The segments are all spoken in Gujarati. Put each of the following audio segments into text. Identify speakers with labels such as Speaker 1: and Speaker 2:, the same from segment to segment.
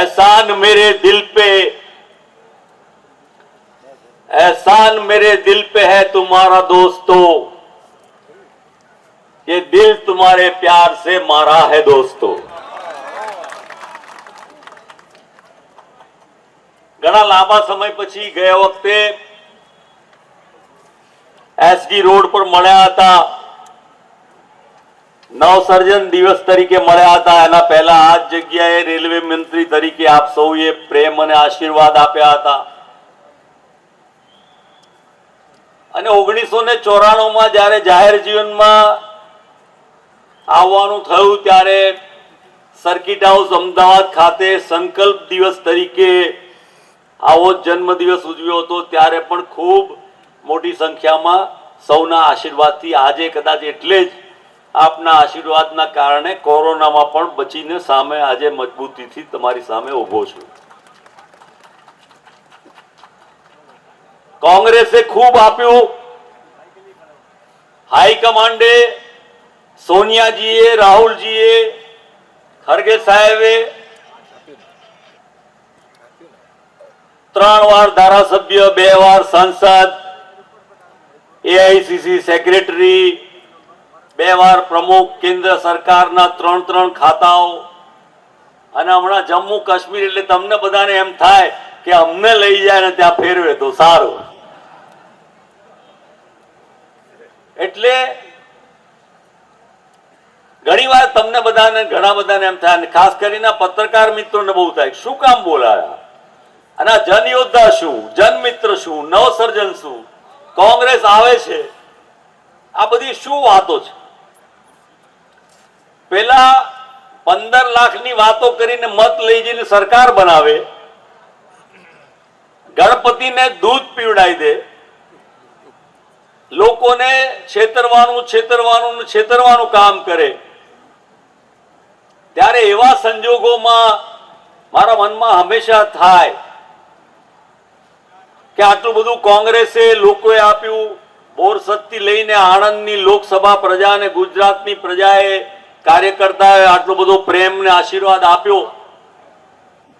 Speaker 1: एहसान मेरे दिल पे एहसान मेरे दिल पे है तुम्हारा दोस्तों ये दिल तुम्हारे प्यार से मारा है दोस्तों ઘણા લાંબા સમય પછી ગયા વખતે એસડી રોડ પર મળ્યા હતા નવસર્જન દિવસ તરીકે મળ્યા હતા. એના પહેલા આ જગ્યાએ રેલવે મંત્રી તરીકે આપ સૌએ પ્રેમ અને આશીર્વાદ આપ્યા હતા. અને ઓગણીસો ને ચોરાણું માં જયારે જાહેર જીવનમાં આવવાનું થયું, ત્યારે સર્કિટ હાઉસ અમદાવાદ ખાતે સંકલ્પ દિવસ તરીકે આવો જન્મ જન્મદિવસ ઉજવ્યો હતો. ત્યારે પણ ખૂબ મોટી સંખ્યામાં સૌના આશીર્વાદથી આજે કદાચ એટલે જ આપના આશીર્વાદના કારણે કોરોનામાં પણ બચીને સામે આજે મજબૂતીથી તમારી સામે ઊભો છું. કોંગ્રેસે ખૂબ આપ્યું. હાઈકમાન્ડે સોનિયાજીએ, રાહુલજીએ, ખરગે સાહેબે ત્રણ વાર ધારાસભ્ય, બે વાર સાંસદ એઆઈસીસી સેક્રેટરી બે વાર પ્રમુખ કેન્દ્ર સરકારના ત્રણ ત્રણ ખાતાઓ અને હમણાં જમ્મુ કાશ્મીર એટલે તમને બધાને એમ થાય કે અમને લઈ જાય ને ત્યાં ફેરવે તો સારું. એટલે ઘણી વાર તમને બધાને, ઘણા બધાને એમ થાય ખાસ કરીને પત્રકાર મિત્રોને બહુ થાય, શું કામ બોલાયા? અને જનયોદ્ધા શું? જનમિત્ર શું? નવસર્જન શું? કોંગ્રેસ આવે છે? આ બધી શું વાતો છે? પેલા પંદર લાખની વાતો કરીને મત લઈ જઈને સરકાર બનાવે, ગણપતિને દૂધ પીવડાવી દે, લોકોને છેતરવાનું છેતરવાનું છેતરવાનું કામ કરે. ત્યારે એવા સંજોગોમાં મારા મનમાં હંમેશા થાય કે આટલું બધું કોંગ્રેસે લોકોએ આપ્યું, બોરસદથી લઈને આણંદની લોકસભા પ્રજા અને ગુજરાતની પ્રજાએ કાર્યકર્તાએ આટલો બધો પ્રેમ ને આશીર્વાદ આપ્યો.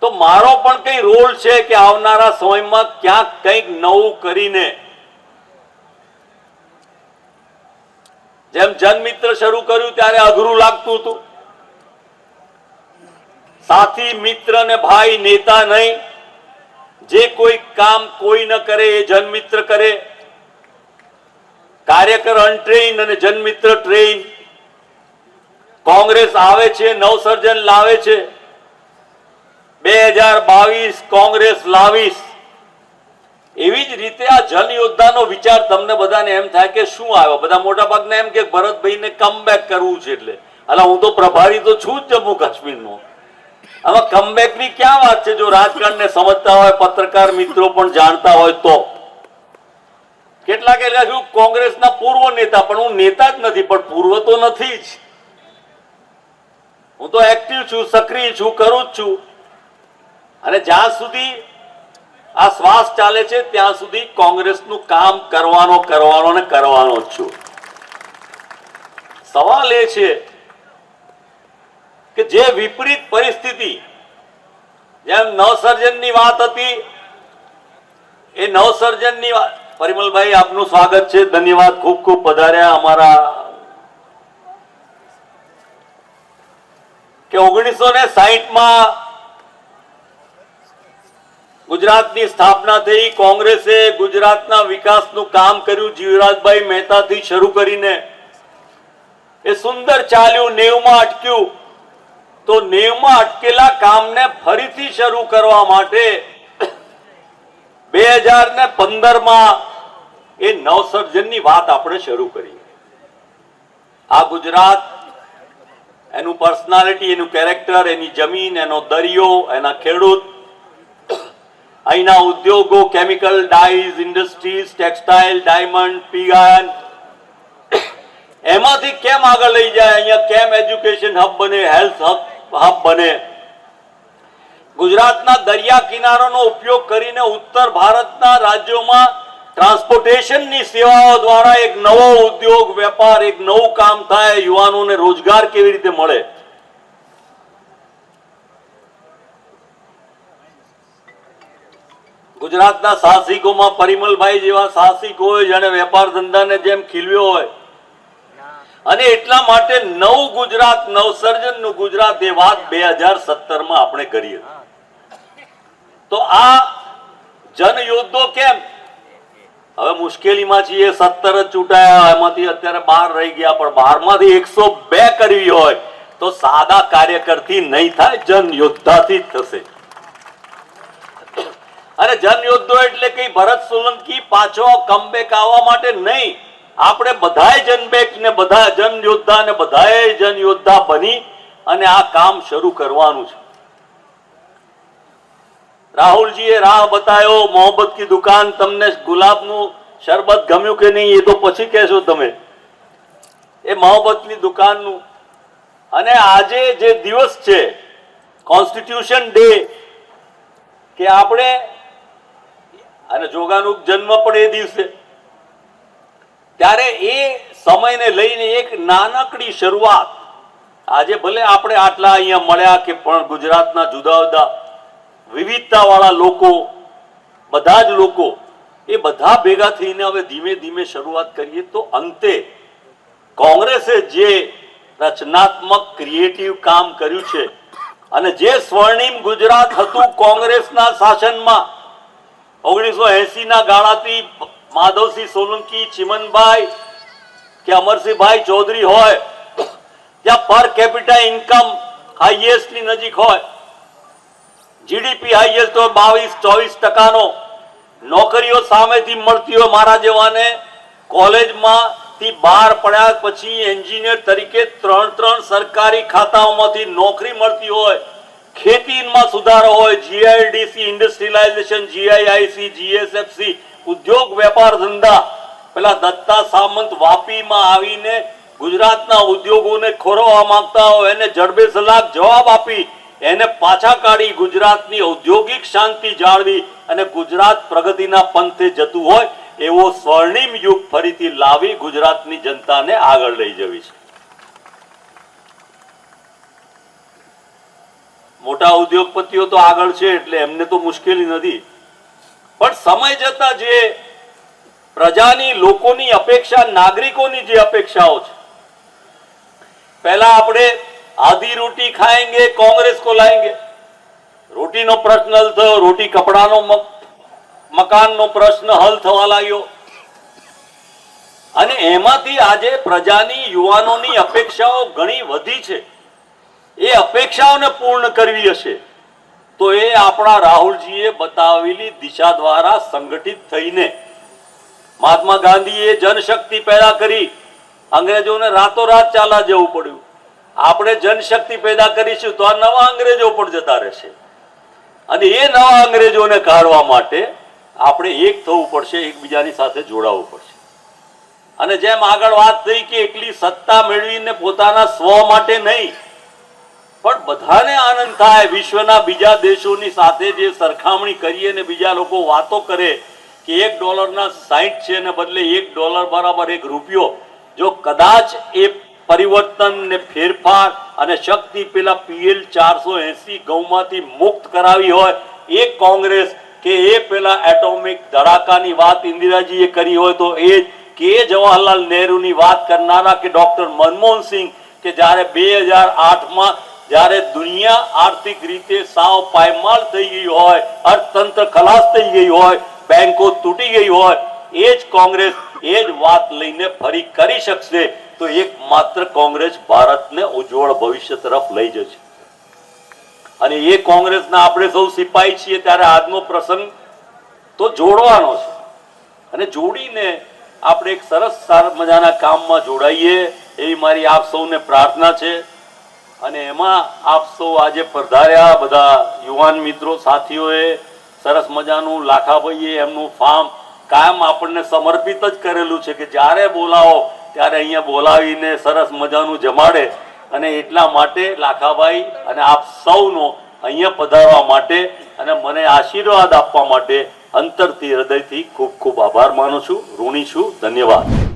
Speaker 1: તો મારો પણ કઈ રોલ છે કે આવનારા સમયમાં ક્યાંક કંઈક નવું કરીને? જેમ જનમિત્ર શરૂ કર્યું ત્યારે અઘરું લાગતું હતું. સાથી, મિત્ર ને ભાઈ, નેતા નહીં. જે કોઈ કામ કોઈ ન કરે એ જનમિત્ર કરે. કાર્યકર અનટ્રેન અને જનમિત્ર ટ્રેન કોંગ્રેસ આવે છે, નવસર્જન લાવે છે. બે હજાર બાવીસ કોંગ્રેસ લાવીસ એવી જ રીતે આ જન યોદ્ધાનો વિચાર તમને બધાને એમ થાય કે શું આવ્યો? બધા મોટા ભાગને એમ કે ભરતભાઈને કમબેક કરવું છે એટલે. અલા, હું તો પ્રભારી તો છું જ જમ્મુ કાશ્મીરનો. આમાં કમબેકની ક્યાં વાત છે? જો રાજકારણને સમજતા હોય, પત્રકાર મિત્રો પણ જાણતા હોય તો. કેટલાક એટલે શું કોંગ્રેસના પૂર્વ નેતા? પણ હું નેતા જ નથી, પણ પૂર્વ તો નથી જ. હું તો એક્ટિવ છું, સક્રિય છું, કરું છું. અને જ્યાં સુધી આ શ્વાસ ચાલે છે, ત્યાં સુધી કોંગ્રેસનું કામ કરવાનો કરવાનો ને કરવાનો જ છું. સવાલ એ છે કે જે વિપરીત પરિસ્થિતિ, જેમ નવસર્જનની વાત હતી, એ નવસર્જનની પરિમલભાઈ, આપનું સ્વાગત છે. ધન્યવાદ. ખૂબ ખૂબ પધાર્યા અમારા કે ઓગણીસો ને ગુજરાતની સ્થાપના થઈ. કોંગ્રેસે ગુજરાતના વિકાસનું કામ કર્યું. જીવરાજભાઈ મહેતાથી શરૂ કરીને એ સુંદર ચાલ્યું, નેવમાં અટક્યું. તો નેવમાં અટકેલા કામને ફરીથી શરૂ કરવા માટે બે હજાર ને પંદરમાં એ નવસર્જનની વાત આપણે શરૂ કરી. આ ગુજરાત એનું પર્સનાલિટી એનું કેરેક્ટર એની જમીન, એનો દરિયો, એના ખેડૂત, અહીંના ઉદ્યોગો chemical dyes industries textile diamond પીગાન એમાંથી કેમ આગળ લઈ જાય? અહીંયા કેમ એજ્યુકેશન હબ બને હેલ્થ હબ હબ બને? ગુજરાતના દરિયા કિનારાનો ઉપયોગ કરીને ઉત્તર ભારતના રાજ્યોમાં ટ્રાન્સપોર્ટેશનની સેવાઓ દ્વારા એક નવો ઉદ્યોગ, વેપાર, એક નવું કામ થાય, યુવાનોને રોજગાર કેવી રીતે મળે? ગુજરાતના સાહસિકોમાં પરિમલભાઈ જેવા સાહસિકો હોય જેને વેપાર ધંધાને જેમ ખીલવ્યો હોય. અને એટલા માટે નવ ગુજરાત, નવસર્જનનું ગુજરાત એ વાત બે હજાર સત્તરમાં આપણે કરી હતી તો આ જનયોદ્ધો કેમ? હવે મુશ્કેલીમાં છીએ, સત્તર જ ચૂંટાયા એમાંથી અત્યારે બાર રહી ગયા, પણ બારમાંથી એકસો બે કરવી હોય, તો સાદા કાર્યકરથી નહીં થાય જન યોદ્ધાથી જ થશે. અને જન યોદ્ધો એટલે કઈ ભરત સોલંકી પાછો કમબેક આવવા માટે નહીં. આપણે બધાય જનબેક ને બધા જન યોદ્ધા ને બધાય જન યોદ્ધા બની અને આ કામ શરૂ કરવાનું છે. રાહુલજીએ રાહ બતાવ્યો મોહબ્બત કી દુકાન, તમને ગુલાબનું શરબત ગમ્યું કે નહીં, એ તો પછી કહેશો તમે. એ મોહબ્બતની દુકાનનું. અને આજે જે દિવસ છે, કોન્સ્ટિટ્યુશન ડે, કે આપણે, અને જોગાનું જન્મ પણ એ દિવસે. ત્યારે એ સમયને લઈને એક નાનકડી શરૂઆત. આજે ભલે આપણે આટલા અહીંયા મળ્યા કે પણ ગુજરાતના જુદા જુદા વિવિધતાવાળા લોકો, બધા જ લોકો, એ બધા ભેગા થઈને હવે ધીમે ધીમે શરૂઆત કરીએ તો અંતે કોંગ્રેસે જે રચનાત્મક ક્રિએટિવ કામ કર્યું છે અને જે સ્વર્ણિમ ગુજરાત હતું કોંગ્રેસના શાસનમાં, ઓગણીસો એસી ના ગાળાથી માધવસિંહ સોલંકી, ચિમનભાઈ, કે અમરસિંહભાઈ ચૌધરી હોય, ત્યાં પર કેપિટા ઇન્કમ હાઈએસ્ટની નજીક હોય જીડીપી હાઈએસ્ટ હોય બાવીસ, ચોવીસ ટકાનો. નોકરીઓ સામેથી મળતી હોય મારા જેવાને. કોલેજમાં થી બહાર પડ્યા પછી એન્જિનિયર તરીકે ત્રણ ત્રણ સરકારી ખાતાઓમાંથી નોકરી મળતી હોય. ખેતીમાં સુધારો હોય જીઆઈડીસી ઇન્ડસ્ટ્રીલાઇઝેશન જીઆઈઆઈસી જીએસએફસી ઉદ્યોગ વેપાર ધંધા. પેલા દત્તા સામંત વાપીમાં આવીને ગુજરાતના ઉદ્યોગોને ખોરવવા માંગતા હોય, એને જડબે સલાક જવાબ આપી એને પાછા કાઢી ગુજરાતની ઔદ્યોગિક શાંતિ જાળવી અને ગુજરાત પ્રગતિના પંથે જતું હોય એવો સ્વર્ણિમ યુગ ફરીથી લાવી ગુજરાતની જનતાને આગળ લઈ જવી છે. મોટા ઉદ્યોગપતિઓ તો આગળ છે એટલે એમને તો મુશ્કેલી નથી. પણ સમય જતા જે પ્રજાની લોકોની અપેક્ષા, નાગરિકોની જે અપેક્ષાઓ છે, પહેલા આપણે આધી રોટી ખાएंगे કોંગ્રેસ કો લાએंगे રોટીનો પ્રશ્ન હલ થયો, રોટી કપડાનો મકાનનો પ્રશ્ન હલ થવા લાગ્યો. અને એમાંથી આજે પ્રજાની યુવાનોની અપેક્ષાઓ ઘણી વધી છે. એ અપેક્ષાઓને પૂર્ણ કરવી હશે. તો એ આપણા રાહુલજીએ બતાવેલી દિશા દ્વારા સંગઠિત થઈને. મહાત્મા ગાંધીએ જનશક્તિ પેદા કરી. અંગ્રેજોને રાતોરાત ચાલા જવું પડ્યું. આપણે જનશક્તિ પેદા કરીશું તો આ નવા અંગ્રેજો પણ જતા રહેશે. અને એ નવા અંગ્રેજોને કાઢવા માટે આપણે એક થવું પડશે, એકબીજાની સાથે જોડાવવું પડશે. અને જેમ આગળ વાત થઈ કે એકલી સત્તા મેળવીને પોતાના સ્વ માટે નહીં, પણ બધાને આનંદ થાય વિશ્વના બીજા દેશોની સાથે જે સરખામણી કરીએ ને બીજા લોકો વાતો કરે કે એક ડોલરના સાહીઠ છે ને બદલે એક ડોલર બરાબર એક રૂપિયો, જો કદાચ એ પરિવર્તન ને ફેરફાર અને શક્તિ પેલા પીએલ ચારસો એસી ગૌમાંથી મુક્ત કરાવી હોય, એ કોંગ્રેસ કે એ પેલા એટોમિક ધડાકાની વાત ઇન્દિરાજીએ કરી હોય તો એ જ કે જવાહરલાલ નહેરુની વાત કરનારા કે ડોક્ટર મનમોહન સિંહ કે જ્યારે બે હજાર આઠમાં જ્યારે દુનિયા આર્થિક રીતે સાવ પાયમાલ થઈ ગઈ હોય, અર્થતંત્ર ખલાસ થઈ ગઈ હોય, બેંકો તૂટી ગઈ હોય, એ જ કોંગ્રેસ એ જ વાત લઈને ફરી કરી શકશે. તો એક માત્ર કોંગ્રેસ ભારતને ઉજ્જવળ ભવિષ્ય તરફ લઈ જશે. અને એ કોંગ્રેસના આપણે સૌ સિપાહી છીએ ત્યારે આજનો પ્રસંગ તો જોડવાનો છે. અને જોડીને આપણે એક સરસ સારા મજાના કામમાં જોડાઈએ એવી મારી આપ સૌને પ્રાર્થના છે. અને એમાં આપ સૌ આજે પધાર્યા બધા યુવાન મિત્રો, સાથીઓએ સરસ મજાનું લાખાભાઈએ એમનું ફાર્મ કાયમ આપણને સમર્પિત જ કરેલું છે કે જ્યારે બોલાવો ત્યારે અહીંયા બોલાવીને સરસ મજાનું જમાડે અને એટલા માટે લાખાભાઈ અને આપ સૌનો અહીંયા પધારવા માટે અને મને આશીર્વાદ આપવા માટે અંતરથી હૃદયથી ખૂબ ખૂબ આભાર માનું છું. ઋણી છું. ધન્યવાદ.